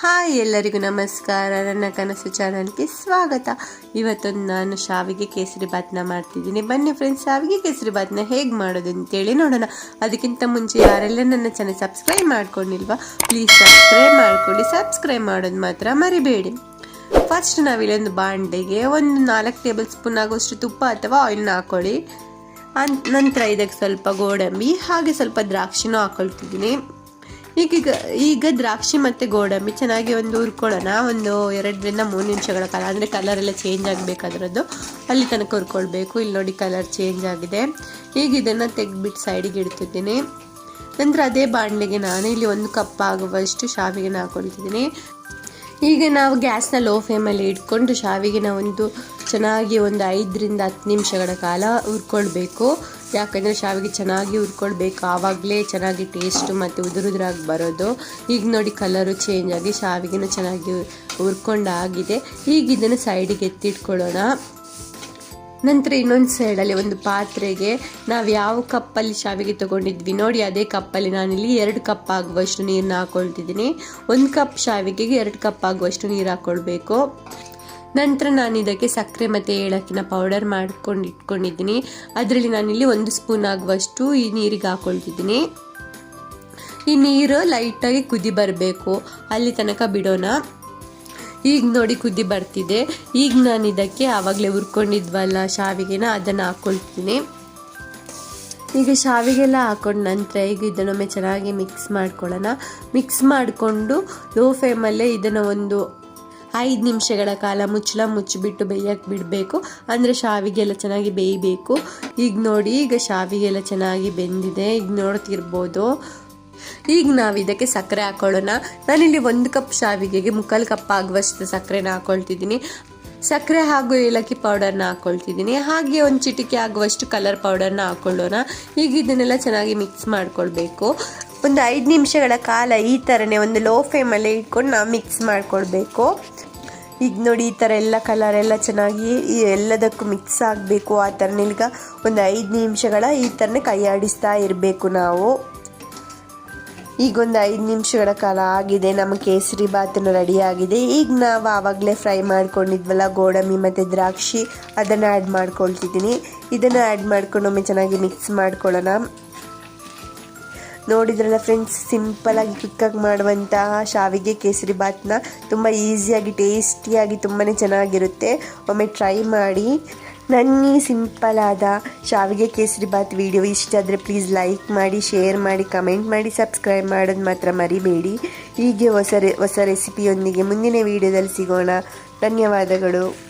Hi ಎಲ್ಲರಿಗೂ ನಮಸ್ಕಾರ. ನನ್ನ ಕನಸು ಚಾನಲ್ಗೆ ಸ್ವಾಗತ. ಇವತ್ತೊಂದು ನಾನು ಶಾವಿಗೆ ಕೇಸರಿ ಬಾತ್ನ ಮಾಡ್ತಿದ್ದೀನಿ. ಬನ್ನಿ ಫ್ರೆಂಡ್ಸ್ ಶಾವಿಗೆ ಕೇಸರಿ ಬಾತ್ನ ಹೇಗೆ ಮಾಡೋದು ಅಂತೇಳಿ ನೋಡೋಣ. ಅದಕ್ಕಿಂತ ಮುಂಚೆ ಯಾರೆಲ್ಲ ನನ್ನ ಚಾನಲ್ ಸಬ್ಸ್ಕ್ರೈಬ್ ಮಾಡ್ಕೊಂಡಿಲ್ವಾ ಪ್ಲೀಸ್ ಸಬ್ಸ್ಕ್ರೈಬ್ ಮಾಡ್ಕೊಳ್ಳಿ. ಸಬ್ಸ್ಕ್ರೈಬ್ ಮಾಡೋದು ಮಾತ್ರ ಮರಿಬೇಡಿ. ಫಸ್ಟ್ ನಾವಿಲ್ಲೊಂದು ಬಾಂಡೆಗೆ ಒಂದು ನಾಲ್ಕು ಟೇಬಲ್ ಸ್ಪೂನ್ ಆಗೋಷ್ಟು ತುಪ್ಪ ಅಥವಾ ಆಯಿಲ್ನ ಹಾಕೊಳ್ಳಿ. ಅನ್- ನಂತರ ಇದಕ್ಕೆ ಸ್ವಲ್ಪ ಗೋಡಂಬಿ, ಹಾಗೆ ಸ್ವಲ್ಪ ದ್ರಾಕ್ಷಿನೂ ಹಾಕೊಳ್ತಿದ್ದೀನಿ. ಈಗೀಗ ಈಗ ದ್ರಾಕ್ಷಿ ಮತ್ತು ಗೋಡಂಬಿ ಚೆನ್ನಾಗಿ ಒಂದು ಹುರ್ಕೊಳ್ಳೋಣ. ಒಂದು ಎರಡರಿಂದ ಮೂರು ನಿಮಿಷಗಳ ಕಾಲ. ಅಂದರೆ ಕಲರ್ ಎಲ್ಲ ಚೇಂಜ್ ಆಗಬೇಕಾದ್ರದ್ದು ಅಲ್ಲಿ ತನಕ ಹುರ್ಕೊಳ್ಬೇಕು. ಇಲ್ಲಿ ನೋಡಿ ಕಲರ್ ಚೇಂಜ್ ಆಗಿದೆ. ಈಗ ಇದನ್ನು ತೆಗೆದ್ಬಿಟ್ಟು ಸೈಡಿಗೆ ಇಡ್ತಿದ್ದೀನಿ. ನಂತರ ಅದೇ ಬಾಣಲೆಗೆ ನಾನು ಇಲ್ಲಿ ಒಂದು ಕಪ್ ಆಗುವಷ್ಟು ಶಾವಿಗೆನ ಹಾಕೊಳ್ತಿದ್ದೀನಿ. ಈಗ ನಾವು ಗ್ಯಾಸ್ನ ಲೋ ಫ್ಲೇಮಲ್ಲಿ ಇಟ್ಕೊಂಡು ಶಾವಿಗೆನ ಒಂದು ಚೆನ್ನಾಗಿ ಒಂದು ಐದರಿಂದ ಹತ್ತು ನಿಮಿಷಗಳ ಕಾಲ ಹುರ್ಕೊಳ್ಬೇಕು. ಯಾಕಂದರೆ ಶಾವಿಗೆ ಚೆನ್ನಾಗಿ ಹುರ್ಕೊಳ್ಬೇಕು. ಆವಾಗಲೇ ಚೆನ್ನಾಗಿ ಟೇಸ್ಟು ಮತ್ತು ಉದುರುದ್ರಾಗಿ ಬರೋದು. ಈಗ ನೋಡಿ ಕಲರು ಚೇಂಜ್ ಆಗಿ ಶಾವಿಗೆನೂ ಚೆನ್ನಾಗಿ ಹುರ್ಕೊಂಡಾಗಿದೆ. ಈಗ ಇದನ್ನು ಸೈಡಿಗೆ ಎತ್ತಿಟ್ಕೊಳ್ಳೋಣ. ನಂತರ ಇನ್ನೊಂದು ಸೈಡಲ್ಲಿ ಒಂದು ಪಾತ್ರೆಗೆ ನಾವು ಯಾವ ಕಪ್ಪಲ್ಲಿ ಶಾವಿಗೆ ತೊಗೊಂಡಿದ್ವಿ ನೋಡಿ, ಅದೇ ಕಪ್ಪಲ್ಲಿ ನಾನಿಲ್ಲಿ ಎರಡು ಕಪ್ ಆಗುವಷ್ಟು ನೀರನ್ನ ಹಾಕೊಳ್ತಿದ್ದೀನಿ. ಒಂದು ಕಪ್ ಶಾವಿಗೆಗೆ ಎರಡು ಕಪ್ ಆಗುವಷ್ಟು ನೀರು ಹಾಕ್ಕೊಳ್ಬೇಕು ನಂತರ ನಾನು ಇದಕ್ಕೆ ಸಕ್ಕರೆ ಮತ್ತು ಏಲಕ್ಕಿನ ಪೌಡರ್ ಮಾಡ್ಕೊಂಡು ಇಟ್ಕೊಂಡಿದ್ದೀನಿ. ಅದರಲ್ಲಿ ನಾನಿಲ್ಲಿ ಒಂದು ಸ್ಪೂನ್ ಆಗುವಷ್ಟು ಈ ನೀರಿಗೆ ಹಾಕ್ಕೊಳ್ತಿದ್ದೀನಿ ಈ ನೀರು ಲೈಟಾಗಿ ಕುದಿ ಬರಬೇಕು. ಅಲ್ಲಿ ತನಕ ಬಿಡೋಣ. ಈಗ ನೋಡಿ ಕುದಿ ಬರ್ತಿದೆ. ಈಗ ನಾನು ಇದಕ್ಕೆ ಆವಾಗಲೇ ಹುರ್ಕೊಂಡಿದ್ವಲ್ಲ ಶಾವಿಗೆನ, ಅದನ್ನು ಹಾಕ್ಕೊಳ್ತೀನಿ ಈಗ ಶಾವಿಗೆಲ್ಲ ಹಾಕೊಂಡ ನಂತರ ಈಗ ಇದನ್ನೊಮ್ಮೆ ಚೆನ್ನಾಗಿ ಮಿಕ್ಸ್ ಮಾಡ್ಕೊಳ್ಳೋಣ. ಮಿಕ್ಸ್ ಮಾಡಿಕೊಂಡು ಲೋ ಫ್ಲೇಮಲ್ಲೇ ಇದನ್ನು ಒಂದು ಐದು ನಿಮಿಷಗಳ ಕಾಲ ಮುಚ್ಚಳ ಮುಚ್ಚಿಬಿಟ್ಟು ಬೇಯಕ್ಕೆ ಬಿಡಬೇಕು. ಅಂದರೆ ಶಾವಿಗೆ ಎಲ್ಲ ಚೆನ್ನಾಗಿ ಬೇಯಬೇಕು. ಈಗ ನೋಡಿ, ಈಗ ಶಾವಿಗೆ ಎಲ್ಲ ಚೆನ್ನಾಗಿ ಬೆಂದಿದೆ. ಈಗ ನೋಡ್ತಿರ್ಬೋದು. ಈಗ ನಾವು ಇದಕ್ಕೆ ಸಕ್ಕರೆ ಹಾಕೊಳ್ಳೋಣ. ನಾನಿಲ್ಲಿ ಒಂದು ಕಪ್ ಶಾವಿಗೆಗೆ ಮುಕ್ಕಾಲು ಕಪ್ ಆಗುವಷ್ಟು ಸಕ್ಕರೆನ ಹಾಕೊಳ್ತಿದ್ದೀನಿ. ಸಕ್ಕರೆ ಹಾಗೂ ಏಲಕ್ಕಿ ಪೌಡರ್ನ ಹಾಕ್ಕೊಳ್ತಿದ್ದೀನಿ ಹಾಗೆ ಒಂದು ಚಿಟಿಕೆ ಆಗುವಷ್ಟು ಕಲರ್ ಪೌಡರ್ನ ಹಾಕೊಳ್ಳೋಣ. ಈಗ ಇದನ್ನೆಲ್ಲ ಚೆನ್ನಾಗಿ ಮಿಕ್ಸ್ ಮಾಡ್ಕೊಳ್ಬೇಕು. ಒಂದು ಐದು ನಿಮಿಷಗಳ ಕಾಲ ಈ ಥರನೇ ಒಂದು ಲೋ ಫ್ಲೇಮಲ್ಲೇ ಇಟ್ಕೊಂಡು ನಾವು ಮಿಕ್ಸ್ ಮಾಡ್ಕೊಳ್ಬೇಕು. ಈಗ ನೋಡಿ ಈ ಥರ ಎಲ್ಲ ಕಲರ್ ಎಲ್ಲ ಚೆನ್ನಾಗಿ ಈ ಎಲ್ಲದಕ್ಕೂ ಮಿಕ್ಸ್ ಆಗಬೇಕು ಆ ಥರ ನಿಲ್ಗ ಒಂದು ಐದು ನಿಮಿಷಗಳ ಈ ಥರನೇ ಕೈ ಇರಬೇಕು ನಾವು. ಈಗ ಒಂದು ಐದು ನಿಮಿಷಗಳ ಕಾಲ ಆಗಿದೆ, ನಮ್ಮ ಕೇಸರಿ ಬಾತನ್ನು ಆಗಿದೆ. ಈಗ ನಾವು ಆವಾಗಲೇ ಫ್ರೈ ಮಾಡ್ಕೊಂಡಿದ್ವಲ್ಲ, ಗೋಡಂಬಿ ಮತ್ತು ದ್ರಾಕ್ಷಿ, ಅದನ್ನು ಆ್ಯಡ್ ಮಾಡ್ಕೊಳ್ತಿದ್ದೀನಿ. ಇದನ್ನು ಆ್ಯಡ್ ಮಾಡ್ಕೊಂಡು ಒಮ್ಮೆ ಚೆನ್ನಾಗಿ ಮಿಕ್ಸ್ ಮಾಡ್ಕೊಳ್ಳೋಣ. ನೋಡಿದ್ರಲ್ಲ ಫ್ರೆಂಡ್ಸ್ ಸಿಂಪಲಾಗಿ ಕ್ವಿಕ್ಕಾಗಿ ಮಾಡುವಂತಹ ಶಾವಿಗೆ ಕೇಸರಿ ಬಾತ್ನ ತುಂಬ ಈಸಿಯಾಗಿ ಟೇಸ್ಟಿಯಾಗಿ ತುಂಬಾ ಚೆನ್ನಾಗಿರುತ್ತೆ. ಒಮ್ಮೆ ಟ್ರೈ ಮಾಡಿ. ನನ್ನ ಈ ಸಿಂಪಲ್ ಆದ ಶಾವಿಗೆ ಕೇಸರಿ ಬಾತ್ ವಿಡಿಯೋ ಇಷ್ಟ ಆದರೆ ಪ್ಲೀಸ್ ಲೈಕ್ ಮಾಡಿ ಶೇರ್ ಮಾಡಿ ಕಮೆಂಟ್ ಮಾಡಿ ಸಬ್ಸ್ಕ್ರೈಬ್ ಮಾಡೋದು ಮಾತ್ರ ಮರಿಬೇಡಿ. ಹೀಗೆ ಹೊಸ ರೆ ಹೊಸ ರೆಸಿಪಿಯೊಂದಿಗೆ ಮುಂದಿನ ವಿಡಿಯೋದಲ್ಲಿ ಸಿಗೋಣ. ಧನ್ಯವಾದಗಳು.